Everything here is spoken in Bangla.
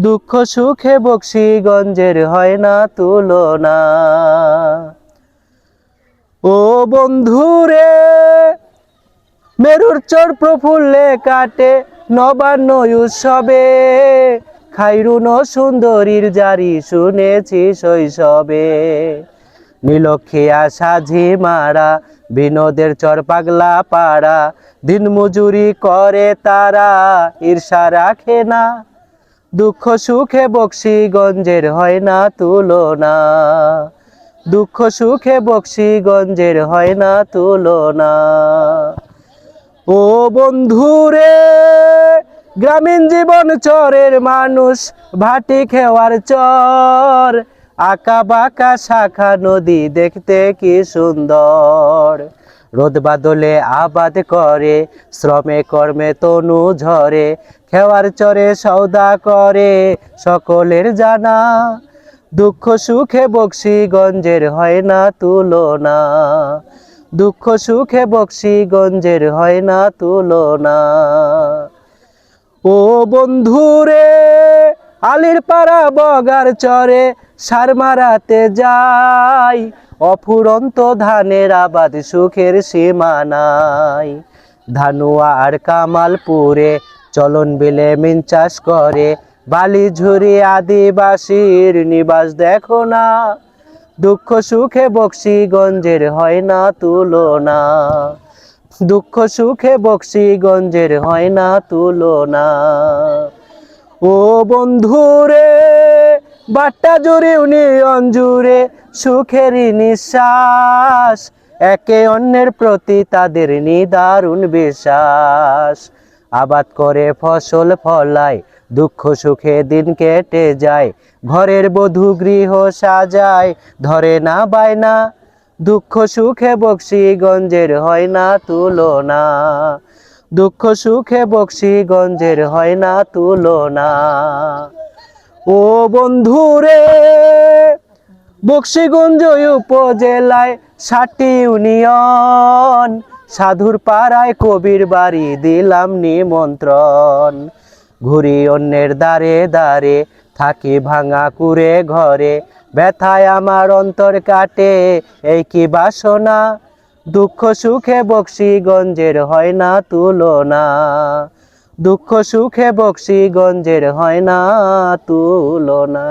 দুঃখ সুখে বক্সিগঞ্জের হয় না তুলনা। ও বন্ধুরে, মেরুর চর প্রফুল্লে কাটে নবান্ন উৎসবে। খাইরুন সুন্দরীর জারি শুনেছি শৈশবে। নীলক্ষিয়া সাঝি মারা বিনোদের চর পাগলা পাড়া দিন মজুরি করে তারা, ঈর্ষা রাখে না দুঃখ সুখে বক্সিগঞ্জের হয় না তুলনা। দুঃখ সুখে বক্সিগঞ্জের হয় না তুলনা। ও বন্ধুরে, গ্রামীণ জীবন চরের মানুষ, ভাটি খেওয়ার চর। আঁকা বাঁকা শাখা নদী দেখতে কি সুন্দর। রোদ বাদলে আবাদ করে, শ্রমে কর্মে তনু ঝরে, খেওয়ার চরে সৌদা করে সকলের জানা। দুঃখ সুখে বক্সিগঞ্জের হয় না তুলনা। দুঃখ সুখে বক্সিগঞ্জের হয় না তুলনা। ও বন্ধুরে আলির পাড়া বগার চরে সার মারাতে যাই। অফুরন্ত ধানের আবাদ সুখের সীমানাই ধানুয়া কামালপুরে চলন বিলে মিন চাষ করে। বালি ঝুরি আদিবাসীর নিবাস দেখো না। দুঃখ সুখে বক্সিগঞ্জের হয় না তুলনা। দুঃখ সুখে বক্সিগঞ্জের হয় না তুলনা। ও বন্ধুরে বাট্টা জুড়ে উনি জুড়ে সুখেরই নিঃশ্বাস, একে অন্যের প্রতি তাদের নিদারুণ বিশ্বাস। আবাদ করে ফসল ফলায়, দুঃখ সুখে দিন কেটে যায়, ঘরের বধূ গৃহ সাজায়, ধরে না বায়না দুঃখ সুখে বক্সিগঞ্জের হয় না তুলনা। দুঃখ সুখে বক্সিগঞ্জের হয় না তুলনা। ও বন্ধুরে, বক্সিগঞ্জ উপজেলায় ষাটটি ইউনিয়ন, সাধুর পাড়ায় কবির বাড়ি দিলাম নিমন্ত্রণ। ঘুরি অন্যের দ্বারে দ্বারে, থাকি ভাঙা কুড়ে ঘরে, ব্যথায় আমার অন্তর কাটে, এই কি বাসনা? দুঃখ সুখে বক্সিগঞ্জের হয় না তুলনা। দুঃখ সুখে বক্সিগঞ্জের হয় না তুলনা।